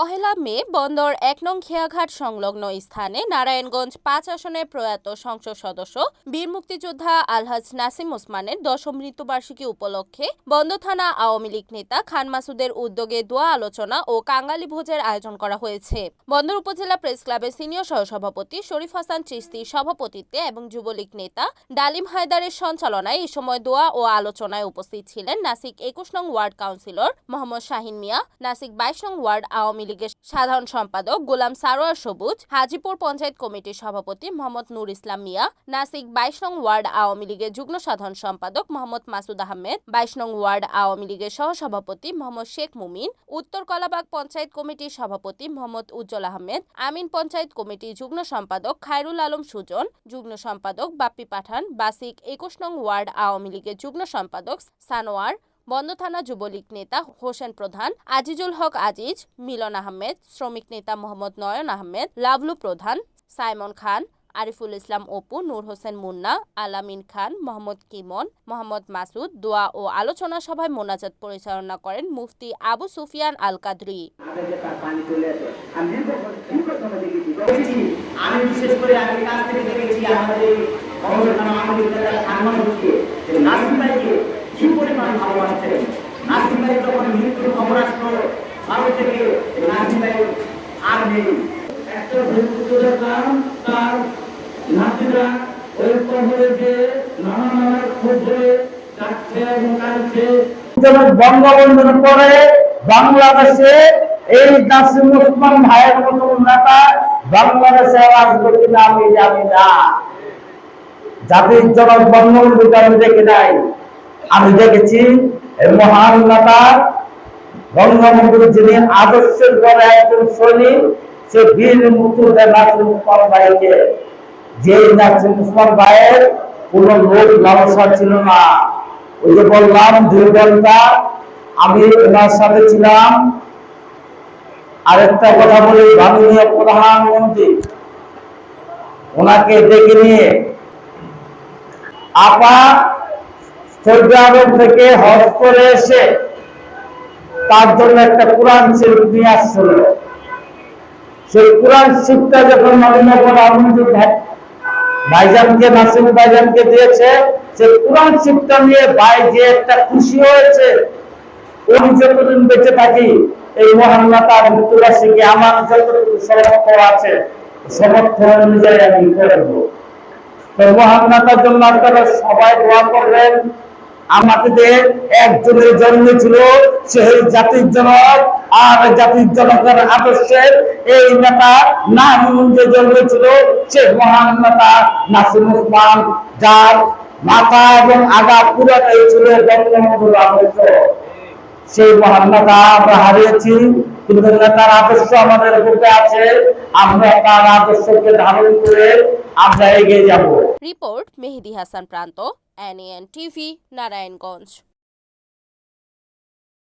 পহেলা মে বন্দর এক নং খেয়াঘাট সংলগ্ন স্থানে নারায়ণগঞ্জ পাঁচ আসনের প্রয়াত সংসদ সদস্য, বীর মুক্তিযোদ্ধা আলহাজ নাসিম ওসমানের দশম মৃত্যুবার্ষিকী উপলক্ষে বন্দর থানা আওয়ামী লীগ নেতা খান মাসুদের উদ্যোগে দোয়া আলোচনা ও কাঙ্গালি ভোজের আয়োজন করা হয়েছে। বন্দর উপজেলা প্রেস ক্লাবের সিনিয়র সহসভাপতি শরীফ হাসান চিস্তির সভাপতিত্বে এবং যুবলীগ নেতা ডালিম হায়দারের সঞ্চালনায় এই সময় দোয়া ও আলোচনায় উপস্থিত ছিলেন নাসিক একুশ নং ওয়ার্ড কাউন্সিলর মোহাম্মদ শাহিন মিয়া, নাসিক বাইশ নং ওয়ার্ড আওয়ামী লীগের সাধারণ সম্পাদক গোলাম সারোয়ার সবুজ, হাজিপুর পঞ্চায়েত কমিটির সভাপতি মোহাম্মদ নূর ইসলাম মিয়া, নাসিক বাইশ নং ওয়ার্ড আওয়ামী লীগের যুগ্ম সাধারণ সম্পাদক মোহাম্মদ মাসুদ আহমেদ, বাইশ নং ওয়ার্ড আওয়ামী লীগের সহসভাপতি মোহাম্মদ শেখ মুমিন, উত্তর কলাবাগ পঞ্চায়েত কমিটির সভাপতি মোহাম্মদ উজ্জ্বল আহমেদ, আমিন পঞ্চায়েত কমিটি যুগ্ম সম্পাদক খায়রুল আলম সুজন, যুগ্ম সম্পাদক বাপ্পি পাঠান, বাসিক একুশ নং ওয়ার্ড আওয়ামী লীগের যুগ্ম সম্পাদক সানোয়ার বন্দ থানা যুবলীগ নেতা হোসেন প্রধান, আজিজুল হক আজিজ, মিলন আহমেদ, শ্রমিক নেতা মোহাম্মদ নয়ন আহমেদ, লাভলু প্রধান, সাইমন খান, আরিফুল ইসলাম অপু, নূর হোসেন মুন্না, আলামিন খান, মোহাম্মদ কিমন, মোহাম্মদ মাসুদ, দোয়া ও আলোচনা সভায় মোনাজাত পরিচালনা করেন মুফতি আবু সুফিয়ান আল কাদরি আমি বিশেষ করে আমি কাছ থেকে দেখেছি, আমাদের নাসিম ভাই যখন মৃত্যুর খবর আসলো থেকে নাসিম ভাই আর নেই। বঙ্গবন্ধুর পরে বাংলাদেশে এই নাসিম ওসমান ভাইয়ের মতো নেতা বাংলাদেশে আসবে কিনা আমি জানি না। জাতির জনক বঙ্গবন্ধুকে আমি দেখি নাই। আমি দেখেছি মহান নেতা বঙ্গবন্ধুর যিনি আদর্শের পরে একজন সৈনিক, সে বীর মুক্তিযোদ্ধা নাসিম ওসমান ভাইকে যে নাসিম ওসমান ভাইয়ের কোন লোক লালসা ছিল না। ওই যে বললাম দুই ঘণ্টা আমি ওনার সাথে ছিলাম। আরেকটা কথা বলি, মাননীয় প্রধানমন্ত্রী, ওনাকে ডেকে নিয়ে আপা সৌদি থেকে হজ করে এসে তার জন্য একটা কোরআন নিয়ে আসছিল। সেই কোরআন যখন ভাইজানকে নাসিম ভাইজানকে দিয়েছে। সেই কোরআন নিয়ে ভাই যে একটা খুশি হয়েছে, আমি যতদিন বেঁচে থাকি, এই মৃত্যুবার্ষিকী আমার যতটুকু সমর্থ আছে সমর্থ অনুযায়ী আমি করব। জন্য আপনারা সবাই দোয়া করবেন। আমাদের একজনের জন্ম ছিল সেই জাতির জনক, আর জাতির জনকের আদর্শের এই নেতা নাম যে জন্ম ছিল সে মহান নেতা নাসিম উসমান, যার মাথা এবং আগা পুরাটাই ছিল সেই মহান নেতা আমরা হারিয়েছি, কিন্তু নেতার আদর্শ আমাদের বুকে আছে, আমরা তার আদর্শকে ধারণ করে আমরা এগিয়ে যাব। রিপোর্ট মেহেদি হাসান প্রান্ত এনএন টিভি নারায়ণগঞ্জ